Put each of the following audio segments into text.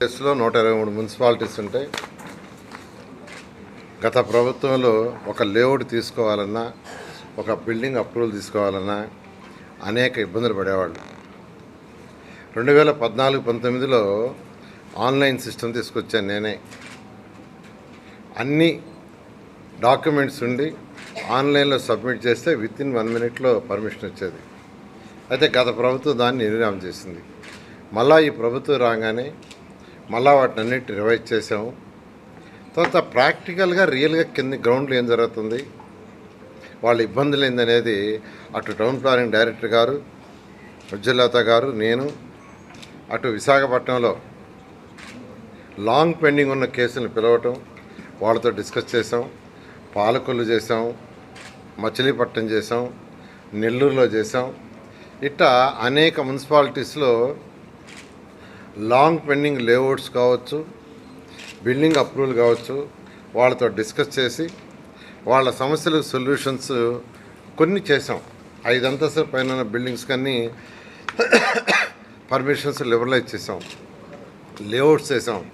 ప్లేస్లో నూట ఇరవై మూడు మున్సిపాలిటీస్ ఉంటాయి గత ప్రభుత్వంలో ఒక లేఅవుట్ తీసుకోవాలన్నా ఒక బిల్డింగ్ అప్రూవల్ తీసుకోవాలన్నా అనేక ఇబ్బందులు పడేవాళ్ళు. రెండు వేల పద్నాలుగు పంతొమ్మిదిలో ఆన్లైన్ సిస్టమ్ తీసుకొచ్చాను నేనే. అన్ని డాక్యుమెంట్స్ ఉండి ఆన్లైన్లో సబ్మిట్ చేస్తే విత్ ఇన్ వన్ మినిట్లో పర్మిషన్ వచ్చేది. అయితే గత ప్రభుత్వం దాన్ని నిర్ణయం చేసింది. మళ్ళా ఈ ప్రభుత్వం రాగానే మళ్ళా వాటిని అన్నిటి రివైజ్ చేసాము తర్వాత ప్రాక్టికల్గా రియల్గా కింద గ్రౌండ్లో ఏం జరుగుతుంది? వాళ్ళ ఇబ్బందులు ఏందనేది అటు టౌన్ ప్లానింగ్ డైరెక్టర్ గారు ఉజ్జలత గారు నేను అటు విశాఖపట్నంలో లాంగ్ పెండింగ్ ఉన్న కేసులను పిలవటం వాళ్ళతో డిస్కస్ చేసాం పాలకొల్లు చేసాం మచిలీపట్నం చేసాం నెల్లూరులో చేసాం ఇట్టా అనేక మున్సిపాలిటీస్లో లాంగ్ పెండింగ్ లేఅవుట్స్ కావచ్చు బిల్డింగ్ అప్రూవల్ కావచ్చు వాళ్ళతో డిస్కస్ చేసి వాళ్ళ సమస్యలకు సొల్యూషన్స్ కొన్ని చేసాం ఐదు అంతస్తుల పైన ఉన్న బిల్డింగ్స్ కన్నీ పర్మిషన్స్ లిబరలైజ్ చేసాం లేఅవుట్స్ చేసాం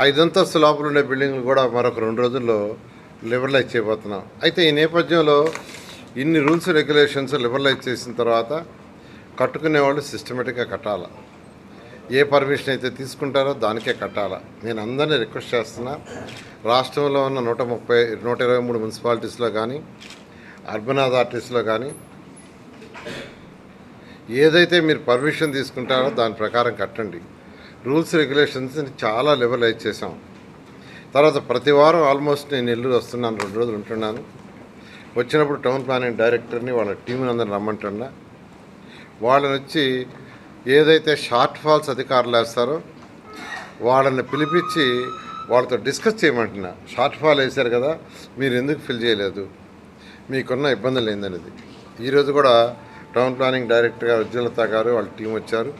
ఐదు అంతస్తు లోపల ఉండే బిల్డింగ్లు కూడా మరొక రెండు రోజుల్లో లిబరలైజ్ చేయబోతున్నాం. అయితే ఈ నేపథ్యంలో ఇన్ని రూల్స్ రెగ్యులేషన్స్ లిబరలైజ్ చేసిన తర్వాత కట్టుకునే వాళ్ళు సిస్టమేటిక్గా కట్టాలి? ఏ పర్మిషన్ అయితే తీసుకుంటారో దానికే కట్టాలా. నేను అందరినీ రిక్వెస్ట్ చేస్తున్నా రాష్ట్రంలో ఉన్న నూట ముప్పై నూట ఇరవై మూడు మున్సిపాలిటీస్లో కానీ అర్బన్ అథారిటీస్లో కానీ ఏదైతే మీరు పర్మిషన్ తీసుకుంటారో దాని ప్రకారం కట్టండి. రూల్స్ రెగ్యులేషన్స్ చాలా లెవెలైజ్ చేసాం తర్వాత ప్రతి వారం ఆల్మోస్ట్ నేను నెల్లూరు వస్తున్నాను రెండు రోజులు ఉంటున్నాను. వచ్చినప్పుడు టౌన్ ప్లానింగ్ డైరెక్టర్ని వాళ్ళ టీంని అందరిని రమ్మంటున్నా. వాళ్ళని వచ్చి ఏదైతే షార్ట్ ఫాల్స్ అధికారులు వేస్తారో వాళ్ళని పిలిపించి వాళ్ళతో డిస్కస్ చేయమంటున్నా. షార్ట్ ఫాల్ వేశారు కదా మీరు ఎందుకు ఫిల్ చేయలేదు? మీకున్న ఇబ్బందులు ఏందనేది. ఈరోజు కూడా టౌన్ ప్లానింగ్ డైరెక్టర్ గారు ఉజ్వలత గారు వాళ్ళ టీం వచ్చారు.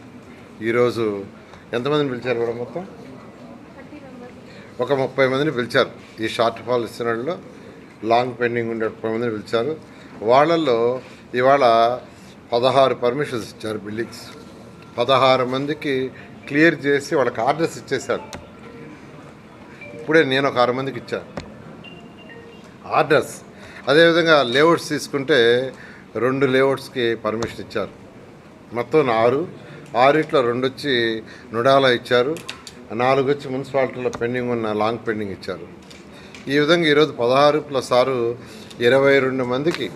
ఈరోజు ఎంతమందిని పిలిచారు కూడా మొత్తం? ఒక ముప్పై మందిని పిలిచారు. ఈ షార్ట్ ఫాల్ ఇస్తున్న లాంగ్ పెండింగ్ ఉండే ముప్పై మందిని పిలిచారు. వాళ్ళల్లో ఇవాళ పదహారు పర్మిషన్స్ ఇచ్చారు బిల్డింగ్స్ పదహారు మందికి క్లియర్ చేసి వాళ్ళకి ఆర్డర్స్ ఇచ్చేశారు. ఇప్పుడే నేను ఒక ఆరు మందికి ఇచ్చాను ఆర్డర్స్. అదేవిధంగా లేఅవుట్స్ తీసుకుంటే రెండు లేఅవుట్స్కి పర్మిషన్ ఇచ్చారు. మొత్తం ఆరు. ఆరిట్లో రెండు వచ్చి నుడాలో ఇచ్చారు. నాలుగు వచ్చి మున్సిపాలిటీలో పెండింగ్ ఉన్న లాంగ్ పెండింగ్ ఇచ్చారు. ఈ విధంగా ఈరోజు పదహారు ప్లస్ ఆరు ఇరవై రెండు మందికి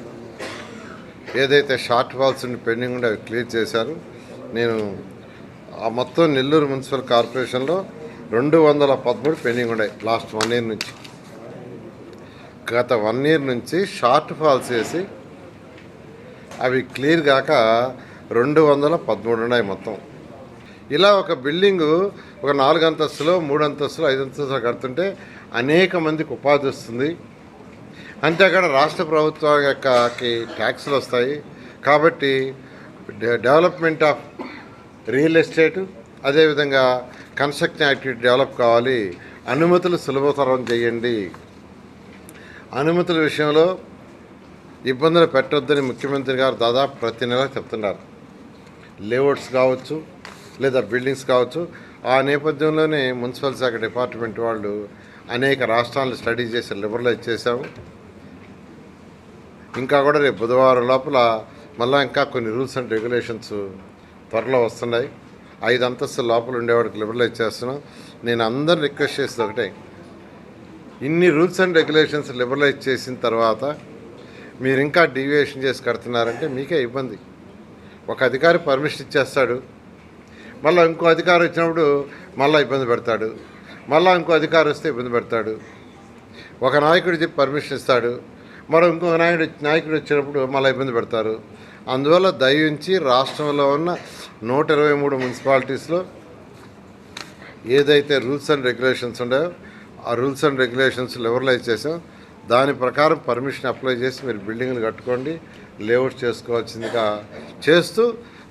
ఏదైతే షార్ట్ ఫాల్స్ ఉండి పెండింగ్ ఉండే అవి క్లియర్ చేశారు. నేను ఆ మొత్తం నెల్లూరు మున్సిపల్ కార్పొరేషన్లో రెండు వందల పదమూడు పెండింగ్ ఉన్నాయి లాస్ట్ వన్ ఇయర్ నుంచి. గత వన్ ఇయర్ నుంచి షార్ట్ ఫాల్స్ వేసి అవి క్లియర్ కాక రెండు వందల పదమూడు ఉన్నాయి మొత్తం. ఇలా ఒక బిల్డింగు ఒక నాలుగు అంతస్తులో మూడు అంతస్తులు ఐదు అంతస్తులు కడుతుంటే అనేక మందికి ఉపాధి వస్తుంది. అంతేకాడ రాష్ట్ర ప్రభుత్వం యొక్కకి ట్యాక్సులు వస్తాయి. కాబట్టి డె- డెవలప్మెంట్ ఆఫ్ రియల్ ఎస్టేటు అదేవిధంగా కన్స్ట్రక్షన్ యాక్టివిటీ డెవలప్ కావాలి. అనుమతులు సులభతరం చేయండి. అనుమతుల విషయంలో ఇబ్బందులు పెట్టొద్దని ముఖ్యమంత్రి గారు దాదాపు ప్రతి నెల చెప్తున్నారు. లేఅవుట్స్ కావచ్చు లేదా బిల్డింగ్స్ కావచ్చు. ఆ నేపథ్యంలోనే మున్సిపల్ శాఖ డిపార్ట్మెంట్ వాళ్ళు అనేక రాష్ట్రాలను స్టడీ చేసి లిబరలైజ్ చేశాము ఇంకా కూడా రేపు బుధవారం లోపల మళ్ళీ ఇంకా కొన్ని రూల్స్ అండ్ రెగ్యులేషన్స్ త్వరలో వస్తున్నాయి. ఐదు అంతస్తుల లోపల ఉండేవాడికి లిబరలైజ్ చేస్తున్నాం. నేను అందరు రిక్వెస్ట్ చేసేది ఒకటే. ఇన్ని రూల్స్ అండ్ రెగ్యులేషన్స్ లిబరలైజ్ చేసిన తర్వాత మీరు ఇంకా డీవియేషన్ చేసి కడుతున్నారంటే మీకే ఇబ్బంది. ఒక అధికారి పర్మిషన్ ఇచ్చేస్తాడు. మళ్ళీ ఇంకో అధికారం వచ్చినప్పుడు మళ్ళీ ఇబ్బంది పెడతాడు. మళ్ళీ ఇంకో అధికారం వస్తే ఇబ్బంది పెడతాడు. ఒక నాయకుడు చెప్పి పర్మిషన్ ఇస్తాడు. మరో ఇంకొక నాయకుడు నాయకుడు వచ్చినప్పుడు మళ్ళీ ఇబ్బంది పెడతారు. అందువల్ల దయించి రాష్ట్రంలో ఉన్న నూట ఇరవై మూడు మున్సిపాలిటీస్లో ఏదైతే రూల్స్ అండ్ రెగ్యులేషన్స్ ఉన్నాయో ఆ రూల్స్ అండ్ రెగ్యులేషన్స్ లెవరలైజ్ చేసాం దాని ప్రకారం పర్మిషన్ అప్లై చేసి మీరు బిల్డింగ్లు కట్టుకోండి లేఅవుట్ చేసుకోవాల్సిందిగా చేస్తూ